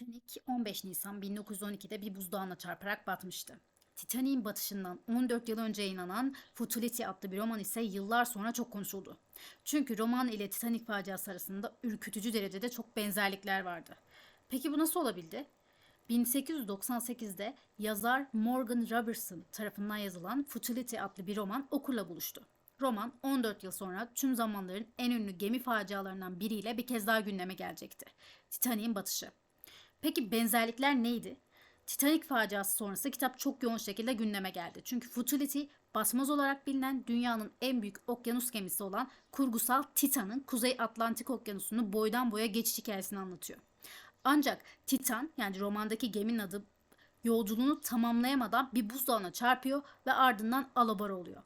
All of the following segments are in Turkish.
Titanic 15 Nisan 1912'de bir buzdağına çarparak batmıştı. Titanic'in batışından 14 yıl önce yayınlanan Futility adlı bir roman ise yıllar sonra çok konuşuldu. Çünkü roman ile Titanic faciası arasında ürkütücü derecede çok benzerlikler vardı. Peki bu nasıl olabildi? 1898'de yazar Morgan Robertson tarafından yazılan Futility adlı bir roman okurla buluştu. Roman 14 yıl sonra tüm zamanların en ünlü gemi facialarından biriyle bir kez daha gündeme gelecekti. Titanic'in batışı. Peki benzerlikler neydi? Titanic faciası sonrası kitap çok yoğun şekilde gündeme geldi. Çünkü Futility basmaz olarak bilinen dünyanın en büyük okyanus gemisi olan kurgusal Titan'ın Kuzey Atlantik Okyanusu'nu boydan boya geçiş hikayesini anlatıyor. Ancak Titan yani romandaki geminin adı yolculuğunu tamamlayamadan bir buzdağına çarpıyor ve ardından alabora oluyor.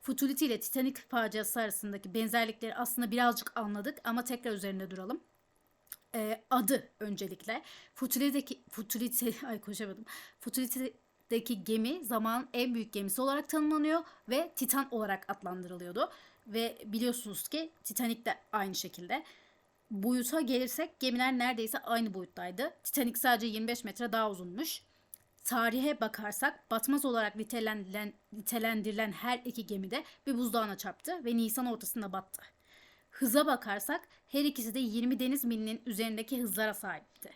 Futility ile Titanic faciası arasındaki benzerlikleri aslında birazcık anladık ama tekrar üzerinde duralım e, adı öncelikle. Futuri'deki Futurite ay koşamadım. Futuri'deki gemi zamanın en büyük gemisi olarak tanımlanıyor ve Titan olarak adlandırılıyordu. Ve biliyorsunuz ki Titanic de aynı şekilde. Boyuta gelirsek gemiler neredeyse aynı boyuttaydı. Titanic sadece 25 metre daha uzunmuş. Tarihe bakarsak batmaz olarak nitelendirilen, nitelendirilen her iki gemide bir buzdağına çarptı ve Nisan ortasında battı. Hıza bakarsak her ikisi de 20 deniz milinin üzerindeki hızlara sahipti.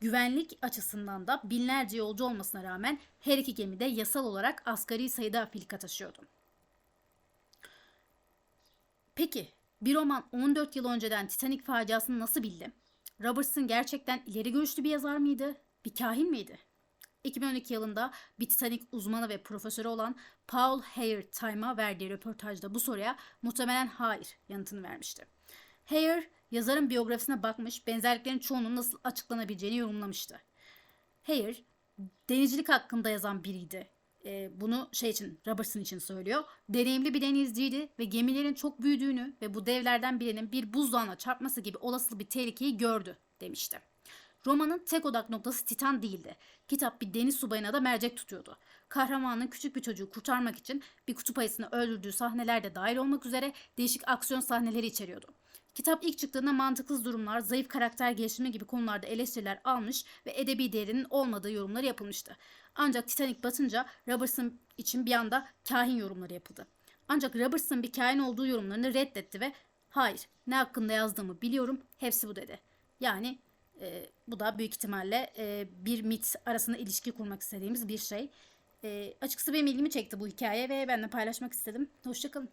Güvenlik açısından da binlerce yolcu olmasına rağmen her iki gemi de yasal olarak asgari sayıda filika taşıyordu. Peki bir roman 14 yıl önceden Titanic faciasını nasıl bildi? Robertson gerçekten ileri görüşlü bir yazar mıydı? Bir kahin miydi? 2012 yılında bir Titanic uzmanı ve profesörü olan Paul Hayer Time'a verdiği röportajda bu soruya muhtemelen hayır yanıtını vermişti. Hayer yazarın biyografisine bakmış, benzerliklerin çoğunun nasıl açıklanabileceğini yorumlamıştı. Hayer denizcilik hakkında yazan biriydi. Ee, bunu şey için, Robertson için söylüyor. Deneyimli bir denizciydi ve gemilerin çok büyüdüğünü ve bu devlerden birinin bir buzdağına çarpması gibi olası bir tehlikeyi gördü demişti. Romanın tek odak noktası Titan değildi. Kitap bir deniz subayına da mercek tutuyordu. Kahramanın küçük bir çocuğu kurtarmak için bir kutup ayısını öldürdüğü sahneler de dahil olmak üzere değişik aksiyon sahneleri içeriyordu. Kitap ilk çıktığında mantıksız durumlar, zayıf karakter gelişimi gibi konularda eleştiriler almış ve edebi değerinin olmadığı yorumlar yapılmıştı. Ancak Titanic batınca Robertson için bir anda kahin yorumları yapıldı. Ancak Robertson bir kahin olduğu yorumlarını reddetti ve hayır ne hakkında yazdığımı biliyorum hepsi bu dedi. Yani e, bu da büyük ihtimalle e, bir mit arasında ilişki kurmak istediğimiz bir şey. E, açıkçası benim ilgimi çekti bu hikaye ve ben de paylaşmak istedim. Hoşçakalın.